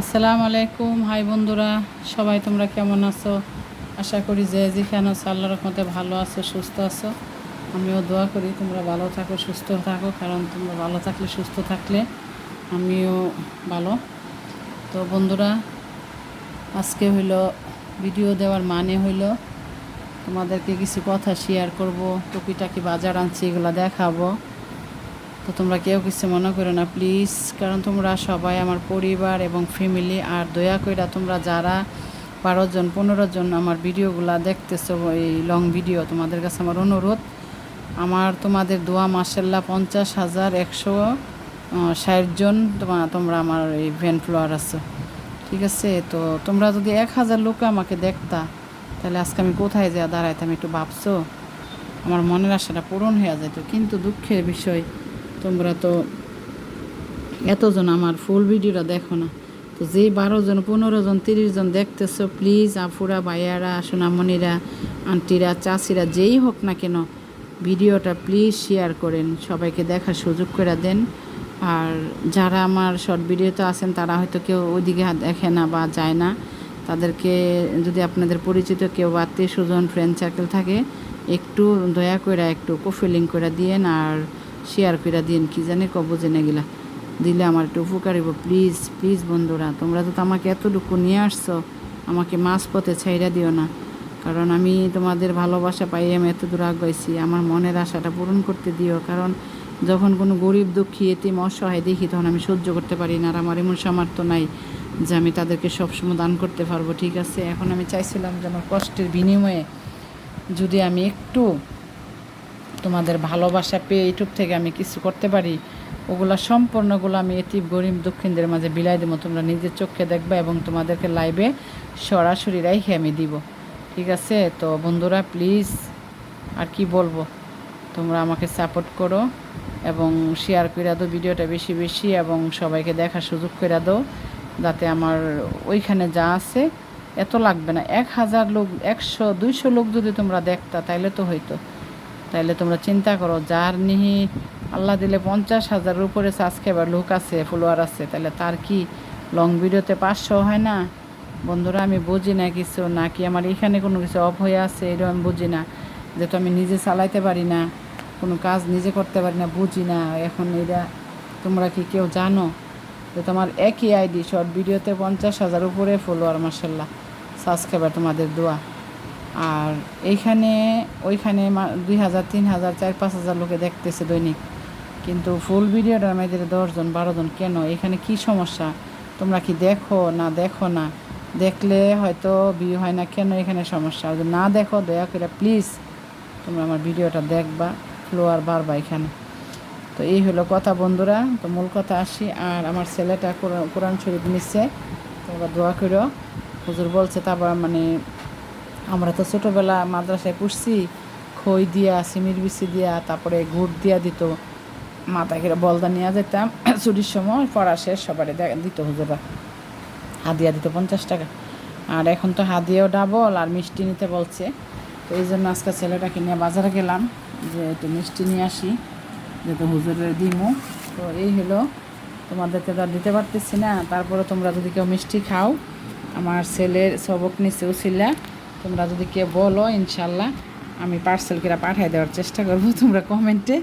আসসালামু আলাইকুম, হাই বন্ধুরা, সবাই তোমরা কেমন আছো? আশা করি যে যেখানে আছো আল্লাহ রহমতে ভালো আছো, সুস্থ আছো। আমিও দোয়া করি, তোমরা ভালো থাকো, সুস্থ থাকো, কারণ তোমরা ভালো থাকলে, সুস্থ থাকলে আমিও ভালো। তো বন্ধুরা, আজকে হইল ভিডিও দেওয়ার মানে হইল তোমাদেরকে কিছু কথা শেয়ার করব, টুকিটাকি বাজার আনছি, এগুলো দেখাবো। তো তোমরা কেউ কিছু মনে করো না প্লিজ কারণ তোমরা সবাই আমার পরিবার এবং ফ্যামিলি আর দয়া কইরা তোমরা যারা বারো জন, পনেরো জন আমার ভিডিওগুলা দেখতেছো, এই লং ভিডিও তোমাদের কাছে আমার অনুরোধ। আমার তোমাদের দোয়া মাসাল্লাহ পঞ্চাশ হাজার একশো ষাট জন তোমা- তোমরা আমার এই ভ্যান ফ্লোয়ার আছো। ঠিক আছে? তো তোমরা যদি এক হাজার লোক আমাকে দেখতা, তাহলে আজকে আমি কোথায় যা দাঁড়াইতাম একটু ভাবছ? আমার মনের আশাটা পূরণ হয়ে যেত কিন্তু দুঃখের বিষয় তোমরা তো এতজন আমার ফুল ভিডিওটা দেখো না। তো যেই বারো জন পনেরো জন তিরিশ জন দেখতেছো প্লিজ আফুরা ভাইয়ারা সোনামণিরা আন্টিরা, চাষিরা, যেই হোক না কেন, ভিডিওটা প্লিজ শেয়ার করেন, সবাইকে দেখার সুযোগ করে দেন। আর যারা আমার শর্ট ভিডিওতে আছেন, তারা হয়তো কেউ ওইদিকে দেখে না বা যায় না। তাদেরকে যদি আপনাদের পরিচিত কেউ আত্মীয় স্বজন ফ্রেন্ড সার্কেল থাকে, একটু দয়া করে, একটু কোফিলিং করে দিয়েন। আর শেয়ার করে দিন কি জানি কব জেনে গেলা। দিলে আমার একটু উপকার হইব। প্লিজ প্লিজ বন্ধুরা, তোমরা তো আমাকে এতটুকু নিয়ে আসছো, আমাকে মাছ পথে ছাইরা দিও না। কারণ আমি তোমাদের ভালোবাসা পাই আমি এত দূর আগাইছি, আমার মনের আশাটা পূরণ করতে দিও। কারণ যখন কোনো গরিব, দুঃখী, এতিম, অসহায় দেখি, তখন আমি সহ্য করতে পারি না, আর আমার এমন সামর্থ্য নাই যে আমি তাদেরকে সবসময় দান করতে পারব, ঠিক আছে? এখন আমি চাইছিলাম যে আমার কষ্টের বিনিময়ে যদি আমি একটু তোমাদের ভালোবাসা পেয়ে ইউটিউব থেকে আমি কিছু করতে পারি, ওগুলা সম্পূর্ণগুলো আমি এটি গরিব দক্ষিণদের মাঝে বিলাই দেবো, তোমরা নিজের চোখে দেখবে এবং তোমাদেরকে লাইভে সরাসরি রাইখে আমি দিব। ঠিক আছে? তো বন্ধুরা প্লিজ আর কি বলব? তোমরা আমাকে সাপোর্ট করো এবং শেয়ার করে দাও ভিডিওটা বেশি বেশি এবং সবাইকে দেখার সুযোগ করে দাও, যাতে আমার ওইখানে যা আছে, এত লাগবে না। এক হাজার লোক, একশো, দুইশো লোক যদি তোমরা দেখতা, তাইলে তো হইতো। তাইলে তোমরা চিন্তা করো, যার নিহি আল্লাহ দিলে পঞ্চাশ হাজারের উপরে সাবস্ক্রাইবার লোক আছে ফলোয়ার আছে তাহলে তার কি লং ভিডিওতে পাঁচশো হয় না? বন্ধুরা, আমি বুঝি না কিছু, নাকি আমার এখানে কোনো কিছু অফ হয়ে আছে এরকম আমি বুঝি না। যেহেতু আমি নিজে চালাইতে পারি না, কোনো কাজ নিজে করতে পারি না, বুঝি না। এখন এটা তোমরা কি কেউ জানো? যে তোমার একই আইডি শর্ট ভিডিওতে পঞ্চাশ হাজার উপরে ফলোয়ার মার্শাল্লাহ সাবস্ক্রাইবার তোমাদের দোয়া। আর এইখানে, ওইখানে দুই হাজার, তিন হাজার, চার, পাঁচ হাজার লোকে দেখতেছে দৈনিক। কিন্তু ফুল ভিডিওটা আমাদের দশজন, বারোজন কেন? এখানে কি সমস্যা? তোমরা কি দেখো না দেখো না? দেখলে হয়তো বিয়ে হয় না, কেন এখানে সমস্যা? যদি না দেখো, দয়া করে প্লিজ তোমরা আমার ভিডিওটা দেখবা ফ্লোয়ার বারবা এখানে। তো এই হলো কথা বন্ধুরা, তো মূল কথা আসি। আর আমার ছেলেটা কোরআন শরীফ নিচ্ছে তোমরা দোয়া করো। হুজুর বলছে তারপর মানে আমরা তো ছোটোবেলা মাদ্রাসায় পড়ছি খই দিয়া সিমির বিচি দিয়া, তারপরে গুড় দিয়া দিত। করে বলদা নিয়ে যেতাম, ছুটির সময় পড়া শেষ সবারই দে- দিত হুজুরা হাদিয়া দিত পঞ্চাশ টাকা। আর এখন তো হাদিয়াও ডাবল আর মিষ্টি নিতে বলছে। তো এই জন্য আজকে ছেলেটাকে নিয়ে বাজারে গেলাম, যে একটু মিষ্টি নিয়ে আসি যেহেতু হুজুরের দিমু। তো এই হলো, তোমাদেরকে তো দিতে পারতেছি না, তারপরে তোমরা যদি কেউ মিষ্টি খাও, আমার ছেলের সবক নিচেও উছিলা তোমরা যদি কেউ বলো, ইনশাল্লাহ আমি পার্সেল করে পাঠিয়ে দেওয়ার চেষ্টা করব, তোমরা কমেন্টে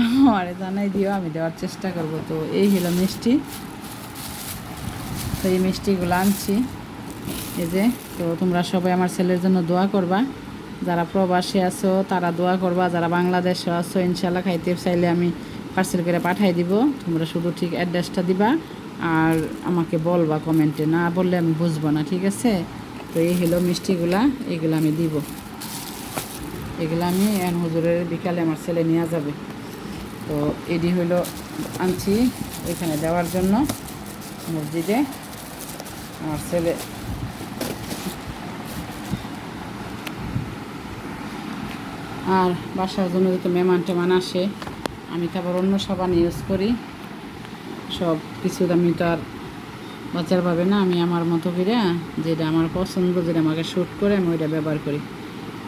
আমার জানাই দিও, আমি দেওয়ার চেষ্টা করব। তো এই হলো মিষ্টি। তো এই মিষ্টিগুলো আনছি। এই যে, তো তোমরা সবাই আমার ছেলের জন্য দোয়া করবা। যারা প্রবাসী আছো, তারা দোয়া করবা। যারা বাংলাদেশে আছো, ইনশাল্লাহ খাইতে চাইলে আমি পার্সেল করে পাঠিয়ে দিব। তোমরা শুধু ঠিক অ্যাড্রেসটা দিবা আর আমাকে বলবা কমেন্টে না বললে আমি বুঝব না, ঠিক আছে? তো এই হলো মিষ্টিগুলা, এগুলো আমি দিব। এগুলো আমি এন হুজুরের বিকালে আমার ছেলে নিয়ে যাবে। তো এডি হলো আনছি এখানে দেওয়ার জন্য মসজিদে। আমার ছেলে আর বাসার জন্য যত মেহমান টেমান আসে, আমি তো আবার অন্য সাবান ইউজ করি। সব কিছু আমি তো আর বাচ্চার পাবে না আমি আমার মতো করে যেটা আমার পছন্দ, যেটা আমাকে শ্যুট করে, আমি ওইটা ব্যবহার করি।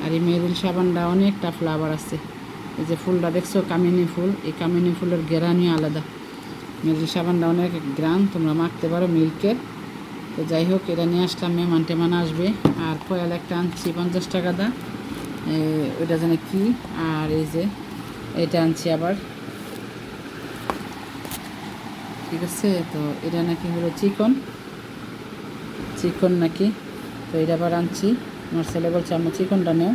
আর এই মেরুল সাবানটা অনেকটা ফ্লাভার আছে। এই যে ফুলটা দেখছ, কামিনী ফুল, এই কামিনী ফুলের গেরানি আলাদা। মিল্ক সাবানটা অনেক গ্রাম তোমরা মাখতে পারো মিল্কের তো যাই হোক, এটা নিয়ে আসলাম, মেহমান টেমান আসবে। আর কয়াল একটা আনছি, পঞ্চাশ টাকা দা। ওইটা যেন কি, আর এই যে, এটা আনছি আবার। ঠিক আছে? তো এটা নাকি হলো চিকন। চিকন নাকি? তো এটা আবার আনছি। আমার ছেলে বলছে আমার চিকনটা নেও।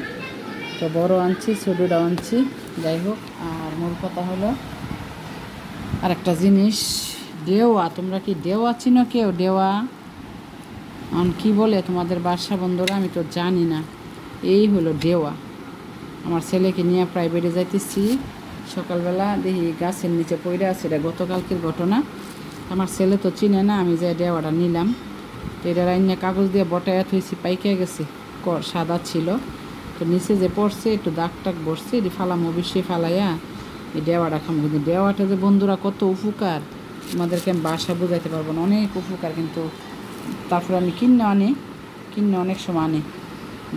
তো বড় আনছি, ছোটোটাও আনছি। যাই হোক, আর মূল কথা হলো আর একটা জিনিস। দেওয়া, তোমরা কি দেওয়া চিনো কেউ? দেওয়া? এখন কী বলে তোমাদের বাসা বন্ধুরা? আমি তো জানি না। এই হলো দেওয়া। আমার ছেলেকে নিয়ে প্রাইভেটে যাইতেছি। সকালবেলা দেখি গাছের নিচে পড়ে আছে, এটা গতকালকের ঘটনা। আমার ছেলে তো চিনে না, আমি যে দেওয়াটা নিলাম। তো এটা রান্না কাগজ দিয়ে বটায় থইছি, পাইকে গেছে সাদা ছিল। তো নিচে যে পড়ছে, একটু দাগ টাক বসছে, এটি ফালাম, অবশ্যই ফালাইয়া এই দেওয়াটা খামো, কিন্তু দেওয়াটা যে বন্ধুরা কত উপকার। তোমাদেরকে আমি বাসা বোঝাইতে পারব না, অনেক উপকার, কিন্তু তারপরে আমি কিনে আনি কিনে অনেক সময় আনি।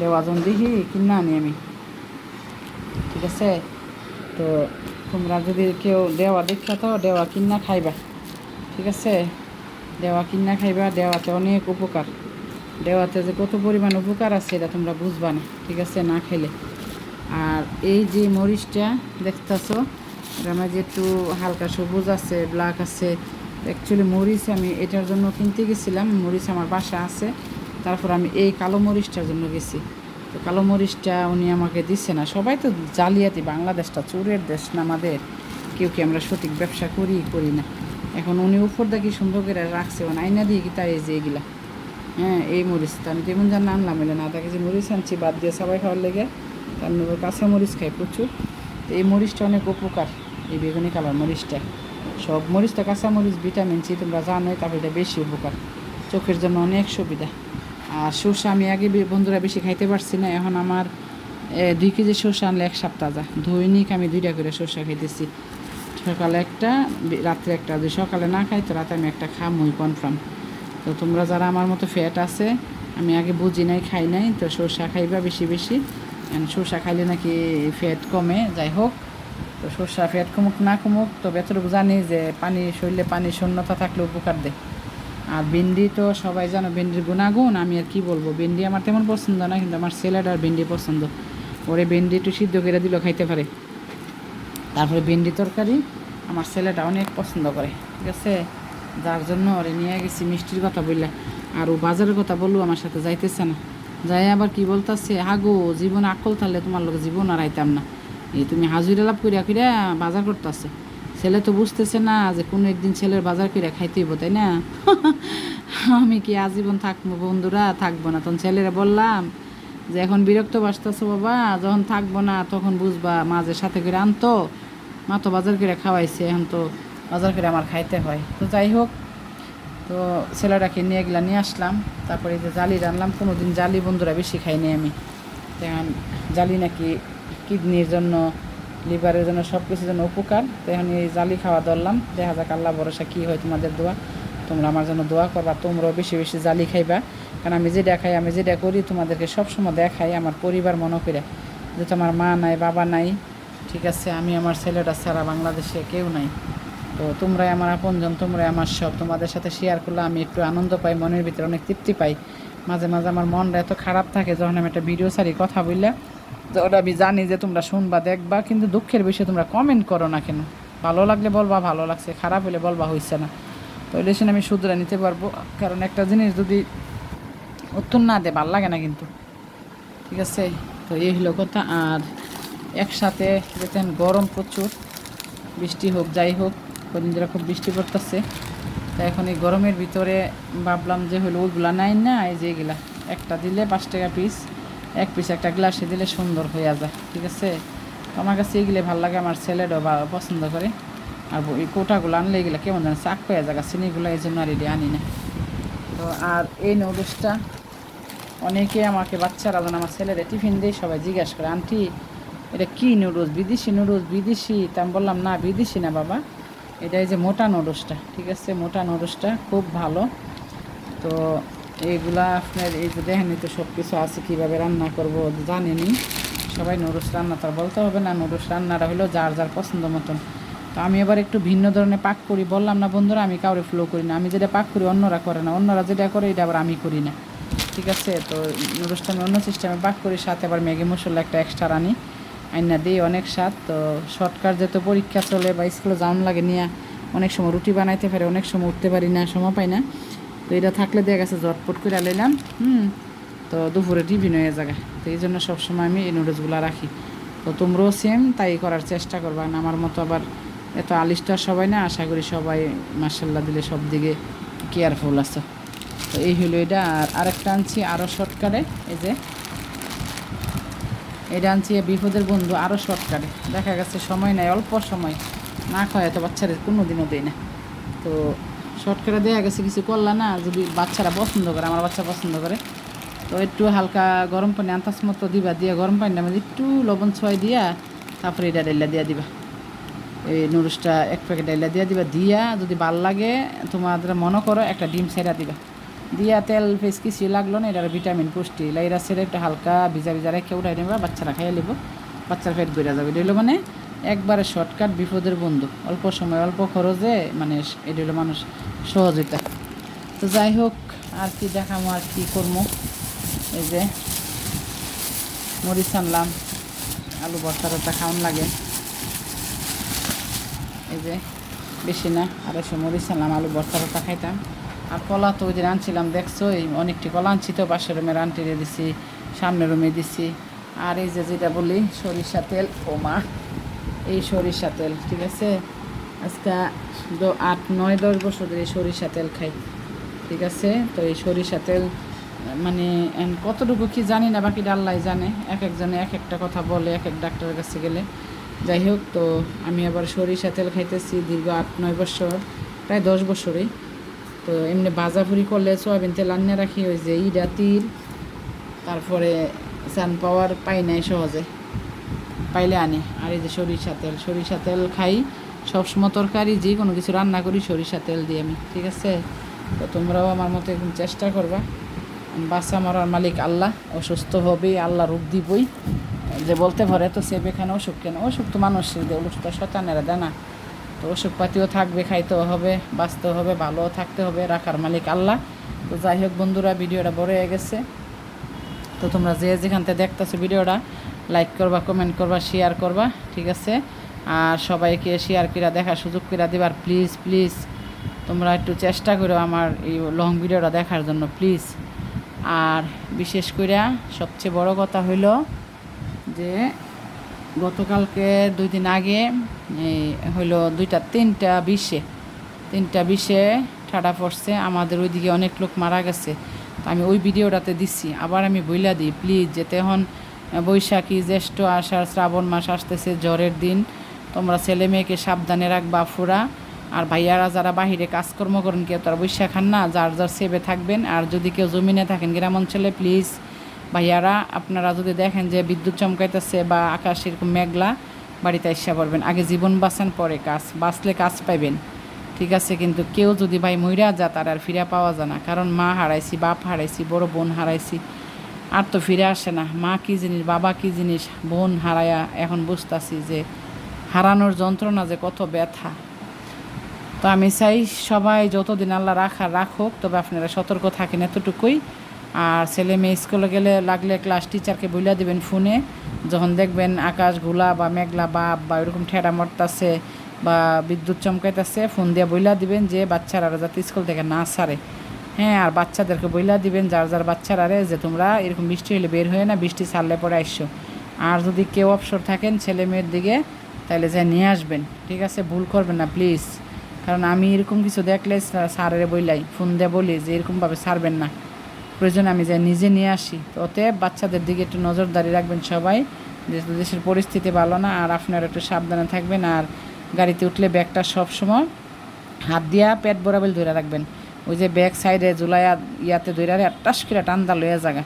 দেওয়া যখন দেখি কিনে আনি আমি। ঠিক আছে? তো তোমরা যদি কেউ দেওয়া দেখা তো দেওয়া কিনা খাইবা, ঠিক আছে? দেওয়া কিনা খাইবা, দেওয়াতে অনেক উপকার। দেওয়াতে যে কত পরিমাণ উপকার আছে এটা তোমরা বুঝবা না, ঠিক আছে? না খেলে আর এই যে মরিচটা দেখতেছো এটার মাঝে একটু হালকা সবুজ আছে ব্ল্যাক আছে। অ্যাকচুয়ালি মরিচ আমি এটার জন্য কিনতে গেছিলাম, মরিচ আমার বাসা আছে। তারপর আমি এই কালো মরিচটার জন্য গেছি। তো কালো মরিচটা উনি আমাকে দিচ্ছে না। সবাই তো জালিয়াতি, বাংলাদেশটা চোরের দেশ না আমাদের। কেউ কি আমরা সঠিক ব্যবসা করি করি না। এখন উনি উপর দেখি সুন্দর করে রাখছে মানে আইনা দিয়ে কি তার এই যে এগুলা? হ্যাঁ এই মরিচটা আমি যেমন জান আনলাম, এলে না তাকে যে মরিচ আনছি, বাদ দিয়ে সবাই খাওয়ার লেগে তার মধ্যে কাঁচা মরিচ খাই প্রচুর। তো এই মরিচটা অনেক উপকার, এই বেগুনি কালার মরিচটা। সব মরিচটা কাঁচা মরিচ, ভিটামিন সি তোমরা জানোই তারপরে বেশি উপকার। চোখের জন্য অনেক সুবিধা। আর শসা আমি আগে বন্ধুরা বেশি খাইতে পারছি না, এখন আমার দুই কেজি শসা আনলে এক সপ্তাহ যা দৈনিক আমি দুইটা করে সর্ষে খাইতেছি। সকালে একটা রাত্রে একটা। যদি সকালে না খাই, তো রাতে আমি একটা খামই, কনফার্ম। তো তোমরা যারা আমার মতো ফ্যাট আছে, আমি আগে বুঝি নাই, খাই নাই, তো সরষা খাইবা বেশি বেশি। সরষা খাইলে নাকি ফ্যাট কমে, যাই হোক। তো সরষা ফ্যাট কমুক না কমুক তো এতটুকু জানি যে পানি শরীরে পানি শূন্যতা থাকলে উপকার দেয়। আর ভেন্ডি তো সবাই জানো, ভেন্ডির গুণাগুণ, আমি আর কি বলব? ভেন্ডি আমার তেমন পছন্দ না, কিন্তু আমার স্যালাড আর ভেন্ডি পছন্দ। ওরে ভেন্ডি একটু সিদ্ধ করে দিলেও খাইতে পারে। তারপরে ভেন্ডি তরকারি, আমার ছেলেটা অনেক পছন্দ করে, ঠিক আছে? যার জন্য ওরে নিয়ে গেছি, মিষ্টির কথা বললে আর ও বাজারের কথা বলল, আমার সাথে যাইতেছে না। যাই আবার কি বলতেছে, হাগো, জীবন আকল থাকলে তোমার লোক জীবন আর আইতাম না। এই তুমি হাজুরি লাভ করিয়া করিয়া বাজার করতেছে। ছেলে তো বুঝতেছে না যে কোনো একদিন ছেলের বাজার করিয়া খাইতে হইব, তাই না? আমি কি আজীবন থাকব বন্ধুরা? থাকব না। তখন ছেলেরা বললাম যে, এখন বিরক্ত বাসতেছো বাবা। যখন থাকব না, তখন বুঝবা মাঝে সাথে করে আনতো, মা তো বাজার করে খাওয়াইছে। এখন তো বাজার করে আমার খাইতে হয়। তো যাই হোক, তো ছেলেটাকে নিয়ে গেলা নিয়ে আসলাম। তারপরে যে জালি রানলাম কোনো দিন জালি বন্ধুরা বেশি খাইনি আমি। তো এখন জালি নাকি কিডনির জন্য লিভারের জন্য সব কিছুর জন্য উপকার। তো এখন এই জালি খাওয়া ধরলাম। দেখা যাক আল্লাহ ভরসা কী হয় তোমাদের দোয়া। তোমরা আমার জন্য দোয়া করবা, তোমরাও বেশি বেশি জালি খাইবা। কারণ আমি যেটা খাই, আমি যেটা করি তোমাদেরকে সবসময় দেখাই আমার পরিবার মনে করে যেহেতু আমার মা নাই, বাবা নাই, ঠিক আছে, আমি আমার ছেলেটা ছাড়া বাংলাদেশে কেউ নাই। তো তোমরাই আমার আপনজন, তোমরাই আমার সব। তোমাদের সাথে শেয়ার করলে আমি একটু আনন্দ পাই, মনের ভিতরে অনেক তৃপ্তি পাই। মাঝে মাঝে আমার মনটা এত খারাপ থাকে, যখন আমি একটা ভিডিও সারি কথা বললে তো ওটা আমি জানি যে তোমরা শুনবা, দেখবা, কিন্তু দুঃখের বিষয়ে তোমরা কমেন্ট করো না কেন? ভালো লাগলে বলবা, ভালো লাগছে, খারাপ হলে বলবা, হইছে না। তো ইলেকশন আমি শুধরে নিতে পারব। কারণ একটা জিনিস যদি উত্তর না দেয়, ভালো লাগে না কিন্তু। ঠিক আছে? তো এই হলো কথা। আর একসাথে যেতেন, গরম প্রচুর, বৃষ্টি হোক, যাই হোক, কদিন ধরে খুব বৃষ্টি পড়তেছে। তা এখন এই গরমের ভিতরে ভাবলাম যে হলো ওইগুলা নাই না, এই যেগুলা একটা দিলে পাঁচ টাকা পিস এক পিস একটা গ্লাসে দিলে সুন্দর হয়ে যায় ঠিক আছে? আমার কাছে এগুলো ভালো লাগে, আমার ছেলেটাও পছন্দ করে। আর এই কোটাগুলো আনলে এগুলো কেমন যেন চাক হয়ে যায় চিনিগুলো এই জন্য আর এটি আনি না। তো আর এই নুডলসটা অনেকে আমাকে বাচ্চারা যেন আমার ছেলেরা টিফিন দিয়ে, সবাই জিজ্ঞাসা করে, আন্টি, এটা কি নুডলস? বিদেশি নুডলস? বিদেশি? তা আমি বললাম, না, বিদেশি না বাবা, এটা এই যে মোটা নুডলসটা, ঠিক আছে? মোটা নুডলসটা খুব ভালো। তো এইগুলা আপনার এই যে দেখেনি তো সব কিছু আছে, কীভাবে রান্না করব জানেনি সবাই নুডলস রান্না তো আর বলতে হবে না, নুডলস রান্নাটা হলো যার যার পছন্দ মতন। তো আমি এবার একটু ভিন্ন ধরনের পাক করি। বললাম না বন্ধুরা, আমি কাউরে ফ্লো করি না। আমি যেটা পাক করি অন্যরা করে না। অন্যরা যেটা করে, এটা আবার আমি করি না। ঠিক আছে? তো নুডলসটা আমি অন্য সিস্টেমে পাক করি, সাথে আবার ম্যাগি মশলা একটা এক্সট্রা রানি। আইনা দিই অনেক স্বাদ। তো শর্টকাট যেহেতু পরীক্ষা চলে বা স্কুলে যাওয়ান লাগে নিয়ে, অনেক সময় রুটি বানাইতে পারি, অনেক সময় উঠতে পারি না, সময় পাই না। তো এটা থাকলে দেখা গেছে জটপট করে আলাইলাম হুম, তো দুপুরে টিফিন হয়ে যাবে। তো এই জন্য সবসময় আমি এই নুডলসগুলো রাখি। তো তোমরাও সেম তাই করার চেষ্টা করবা। না আমার মতো আবার এত আলিস্টার সবাই না, আশা করি সবাই মার্শাল্লাহ দিলে সব দিকে কেয়ারফুল আছে। তো এই হলো এটা। আর আরেকটা আনছি আরও শর্টকাটে এই যে এটা আনছি বিপদের বন্ধু আরও শর্টকাটে দেখা গেছে সময় নাই, অল্প সময়। না খায় তো বাচ্চাদের কোনো দিনও দেয় না। তো শর্টকাটে দেওয়া গেছে, কিছু করলা না, যদি বাচ্চারা পছন্দ করে, আমার বাচ্চা পছন্দ করে। তো একটু হালকা গরম পানি আন্তাস মতো দিবা, দিয়ে গরম পানির মধ্যে একটু লবণ ছয় দিয়া, তারপরে এটা ডাইলা দিয়া দিবা। এই নুডলসটা এক প্যাকেট ডাইলা দিয়া দিবা। দিয়া যদি ভালো লাগে, তোমাদের মনে করো একটা ডিম সেরা দিবা। দিয়া তেল ফেস কিছু লাগল না, এটার ভিটামিন, পুষ্টি। লাইরা সেরে একটু হালকা ভিজা ভিজা রেখে উঠাই নেবা, বাচ্চারা খাইয়ে নেব। বাচ্চার পেট বেড়ে যাবে। এটা মানে একবারে শর্টকাট বিপদের বন্ধু। অল্প সময়, অল্প খরচে মানে এটা হলো মানুষ সহযোগিতা তো যাই হোক, আর কি দেখামো, আর কি করব এই যে মরিচ আনলাম, আলু ভর্তাটা খাওয়ান লাগে। এই যে বেশি না, আড়াইশো মরিচ আনলাম, আলু ভর্তাটা খাইতাম। আর কলা তো ওই দিন আনছিলাম, দেখছ? এই অনেকটি কলা আনছি তো, পাশের রুমের আন্টিরে দিছি, সামনের রুমে দিছি। আর এই যে যেটা বলি, সরিষা তেল ও মা এই সরিষা তেল, ঠিক আছে? আজকে আট, নয়, দশ বছর ধরে সরিষা তেল খাই, ঠিক আছে? তো এই সরিষা তেল মানে কতটুকু কি জানি না বাকি আল্লাহ জানে। এক একজনে এক একটা কথা বলে, এক এক ডাক্তারের কাছে গেলে। যাই হোক, তো আমি আবার সরিষা তেল খাইতেছি দীর্ঘ আট, নয় বছর, প্রায় দশ বছরই। তো এমনি ভাজাভুরি করলে সয়াবিন তেল আনিয়ে রাখি, ওই যে ইডা, তিল, তারপরে সানপাওয়ার পাই নাই সহজে। পাইলে আনি। আর এই যে সরিষা তেল সরিষা তেল খাই। সবসময় তরকারি, যে কোনো কিছু রান্না করি সরিষা তেল দিয়ে আমি, ঠিক আছে? তো তোমরাও আমার মতো একদম চেষ্টা করবা। বাচ্চা মরার মালিক আল্লাহ, অসুস্থ হবে, আল্লাহ রূপ দিবই। যে বলতে পারে তো সে এখানে অসুখ কেন? অসুখ তো মানুষের দেয় অসুখ তো শতানেরা দেয় না? তো ওষুধ পাতিও থাকবে, খাইতেও হবে, বাঁচতেও হবে, ভালোও থাকতে হবে, রাখার মালিক আল্লাহ। তো যাই হোক বন্ধুরা, ভিডিওটা বড় হয়ে গেছে। তো তোমরা যে যেখান থেকে দেখতেছো ভিডিওটা লাইক করবা কমেন্ট করবা শেয়ার করবা, ঠিক আছে? আর সবাইকে শেয়ার করে দেখার সুযোগ করে দেবার প্লিজ প্লিজ তোমরা একটু চেষ্টা করো আমার এই লং ভিডিওটা দেখার জন্য প্লিজ আর বিশেষ করে সবচেয়ে বড় কথা হইল যে, গতকালকে দুই দিন আগে হইল দুইটা, তিনটা বিশে তিনটা বিশে ঠাডা পড়ছে, আমাদের ওইদিকে অনেক লোক মারা গেছে। তো আমি ওই ভিডিওটাতে দিচ্ছি আবার আমি বইলা দিই প্লিজ যেতে এখন বৈশাখী জ্যৈষ্ঠ আষাঢ়, শ্রাবণ মাস আসতেছে, জ্বরের দিন। তোমরা ছেলে মেয়েকে সাবধানে রাখবা, ফুরা। আর ভাইয়ারা যারা বাহিরে কাজকর্ম করেন, কেউ তারা বৈশাখ খান না, যার যার সেবে থাকবেন। আর যদি কেউ জমিনে থাকেন, গ্রাম অঞ্চলে, প্লিজ। ভাইয়ারা, আপনারা যদি দেখেন যে বিদ্যুৎ চমকাইতেছে বা আকাশ এরকম মেঘলা, বাড়িতে এসে পড়বেন। আগে জীবন বাঁচান, পরে কাজ। বাঁচলে কাজ পাইবেন। ঠিক আছে, কিন্তু কেউ যদি ভাই মইরা যা তার আর ফিরে পাওয়া যায় না। কারণ মা হারাইছি, বাপ হারাইছি, বড় বোন হারাইছি। আর তো ফিরে আসে না। মা কী জিনিস, বাবা কী জিনিস, বোন হারায়া এখন বুঝতাছি যে হারানোর যন্ত্রণা যে কত ব্যথা। তো আমি চাই সবাই যতদিন আল্লাহ রাখা রাখুক, তবে আপনারা সতর্ক থাকেন এতটুকুই। আর ছেলে মেয়ে স্কুলে গেলে লাগলে ক্লাস টিচারকে বইলা দিবেন ফোনে, যখন দেখবেন আকাশ ঘোলা বা মেঘলা বাপ বা এরকম ঠেড়া মরতাছে বা বিদ্যুৎ চমকাইতেছে, ফোন দিয়ে বইলা দিবেন যে বাচ্চারা যাতে স্কুল থেকে না সারে হ্যাঁ আর বাচ্চাদেরকে বইলা দিবেন, যার যার বাচ্চারা রে যে তোমরা এরকম বৃষ্টি হলে বের হয়ে না, বৃষ্টি ছাড়লে পরে আসছো আর যদি কেউ অবসর থাকেন ছেলে মেয়ের দিকে তাহলে যে নিয়ে আসবেন। ঠিক আছে? ভুল করবেন না, প্লিজ। কারণ আমি এরকম কিছু দেখলে স্যারের বইলাই, ফোন দিয়ে বলি যে এরকমভাবে ছাড়বেন না। প্রয়োজন আমি যে নিজে নিয়ে আসি। তো অতএব বাচ্চাদের দিকে একটু নজরদারি রাখবেন সবাই দেশের পরিস্থিতি ভালো না, আর আপনারা একটু সাবধানে থাকবেন, আর গাড়িতে উঠলে ব্যাগটা সবসময় হাত দিয়া পেট বরাবর ধরে রাখবেন। ওই যে ব্যাক সাইডে জুলাইয়া ইয়াতে আর টাস করে টান্দা লইয়া জায়গা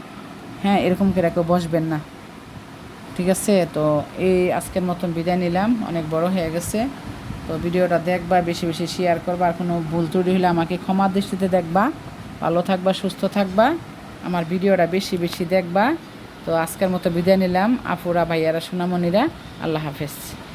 হ্যাঁ এরকম করে কেউ বসবেন না। ঠিক আছে? তো এই আজকের মতন বিদায় নিলাম। অনেক বড় হয়ে গেছে। তো ভিডিওটা দেখবা, বেশি বেশি শেয়ার করবা। আর কোনো ভুল ত্রুটি হলে আমাকে ক্ষমা দৃষ্টিতে দেখবা। ভালো থাকবা, সুস্থ থাকবা। আমার ভিডিওটা বেশি বেশি দেখবা। তো আজকের মতো বিদায় নিলাম। আপুরা ভাইয়ারা, সোনামণিরা, আল্লাহ হাফেজ।